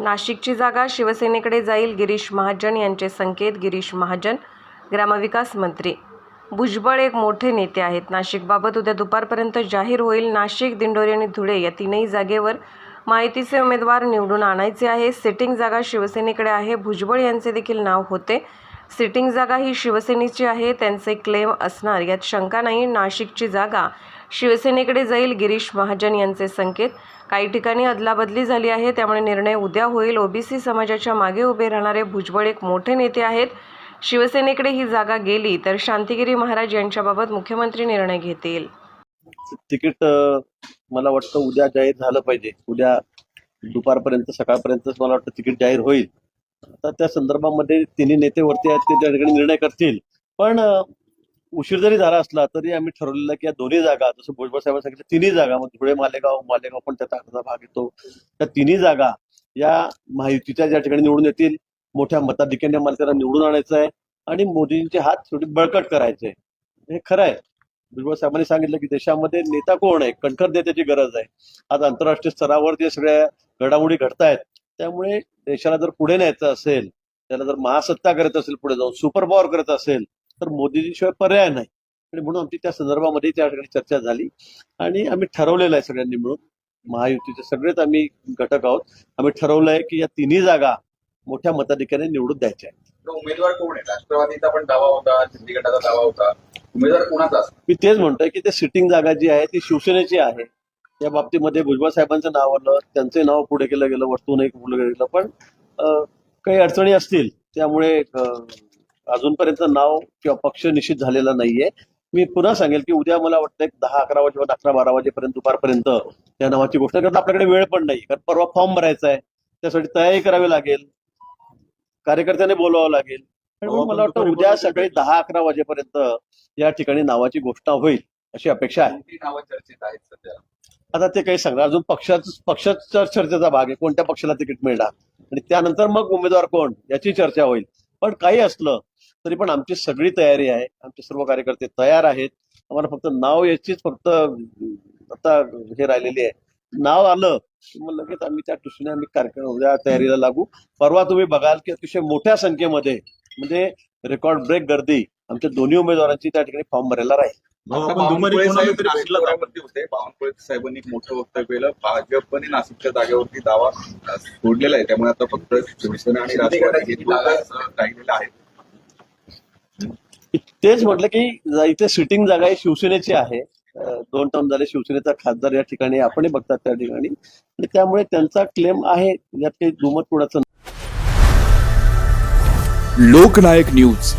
नाशिकची जागा शिवसेनेकडे जाईल गिरीश महाजन यांचे संकेत गिरीश महाजन ग्रामविकास मंत्री. भुजबळ एक मोठे नेते आहेत. नाशिकबाबत उद्या दुपारपर्यंत जाहीर होईल नाशिक दिंडोरी आणि धुळे या तीनही जागेवर. माहितीचे उमेदवार निवडून आणायचे आहे. सिटिंग जागा शिवसेनेकडे आहे. भुजबळ यांचे देखील नाव होते. सिटिंग जागा ही शिवसेनेची आहे त्यांचे क्लेम असणार. यात शंका नाही नाशिकची जागा. शिवसेनेकडे जाईल गिरीश महाजन यांचे संकेत. काही ठिकाणी अदलाबदली झाली आहे त्यामुळे निर्णय उद्या होईल. ओबीसी समाजाच्या मागे उभे राहणारे भुजबळ एक मोठे नेते आहेत. शिवसेनेकडे ही जागा गेली तर शांतिगिरी महाराज यांच्याबाबत मुख्यमंत्री निर्णय घेतील. तिकीट मला वाटतं उद्या जाहीर झालं पाहिजे. उद्या दुपारपर्यंत सकाळपर्यंत मला वाटतं तिकीट जाहीर होईल. आता त्या संदर्भामध्ये तिन्ही नेते वरती आहेत ते त्या ठिकाणी निर्णय करतील. पण उशीर जरी झाला असला तरी आम्ही ठरवलेलं की या दोन्ही जागा जसं भुजबळ साहेबांनी सांगितलं तिन्ही जागा मग धुळे मालेगाव मालेगाव पण त्याचा अर्धा भाग येतो. त्या तिन्ही जागा या माहितीच्या ज्या ठिकाणी निवडून येतील मोठ्या मताधिक्याने मला त्याला निवडून आणायचं आहे आणि मोदींचे हात थोडी बळकट करायचे हे खरं आहे. भुजबळ साहेबांनी सांगितलं की देशामध्ये नेता कोण आहे? कणखर नेत्याची गरज आहे. आज आंतरराष्ट्रीय स्तरावर जे सगळ्या घडामोडी घडतायत. त्यामुळे देशाला जर पुढे न्यायचं असेल त्याला जर महासत्ता करत असेल पुढे जाऊन सुपर पॉवर करत असेल तर मोदीजीशिवाय पर्याय नाही. आणि म्हणून आमची त्या संदर्भामध्ये त्या ठिकाणी चर्चा झाली. आणि आम्ही ठरवलेलं आहे सगळ्यांनी मिळून महायुतीचे सगळेच आम्ही घटक आहोत. आम्ही ठरवलंय की या तिन्ही जागा मोठ्या मताधिक्याने निवडून द्यायच्या आहेत. उमेदवार कोण आहे? राष्ट्रवादीचा पण दावा होता शिंदे गटाचा दावा होता. उमेदवार कोणाचा? मी तेच म्हणतोय की ते सिटिंग जागा जी आहे ती शिवसेनेची आहे. या बाबतीमध्ये भुजबळ साहेबांचं नाव आलं त्यांचं नाव पुढे केलं गेलं वस्तू नाही पुढे गेलं पण काही अडचणी असतील त्यामुळे अजूनपर्यंत नाव किंवा पक्ष निश्चित झालेला नाहीये. मी पुन्हा सांगेल की उद्या मला वाटतं एक दहा अकरा वाजेपर्यंत अकरा बारा वाजेपर्यंत दुपारपर्यंत त्या नावाची घोषणा करता आपल्याकडे वेळ पण नाही कारण परवा फॉर्म भरायचा आहे त्यासाठी तयारी करावी लागेल कार्यकर्त्याने बोलावं लागेल. मला वाटतं उद्या सकाळी दहा अकरा वाजेपर्यंत या ठिकाणी नावाची घोषणा होईल अशी अपेक्षा आहे. आता ते काही सांगणार. अजून पक्षाच पक्षाच्या चर्चेचा भाग आहे. कोणत्या पक्षाला तिकीट मिळणार? आणि त्यानंतर मग उमेदवार कोण? याची चर्चा होईल. पण काही असलं तरी पण आमची सगळी तयारी आहे. आमचे सर्व कार्यकर्ते तयार आहेत. आम्हाला फक्त नाव याचीच फक्त आता हे राहिलेली आहे. नाव आलं मग लगेच आम्ही त्या दृष्टीने आम्ही कार्यक्रम या तयारीला लागू. परवा तुम्ही बघाल की अतिशय मोठ्या संख्येमध्ये म्हणजे रेकॉर्ड ब्रेक गर्दी आमच्या दोन्ही उमेदवारांची त्या ठिकाणी फॉर्म भरायला राहील. आपण बावनकुळे साहेब होते. बावनकुळे साहेबांनी एक मोठं वक्तव्य केलं. भाजपने नाशिकच्या जागेवरती दावा सोडलेला आहे. त्यामुळे आता फक्त शिवसेना आणि राष्ट्रवादी हे आहेत तेच म्हटलं की इथे सिटिंग जागा ही शिवसेनेची आहे. दोन टर्म झाले शिवसेनेचा खासदार या ठिकाणी आपणही बघतात त्या ठिकाणी. आणि त्यामुळे त्यांचा क्लेम आहे. यात काही दुमत कुणाचं लोकनायक न्यूज.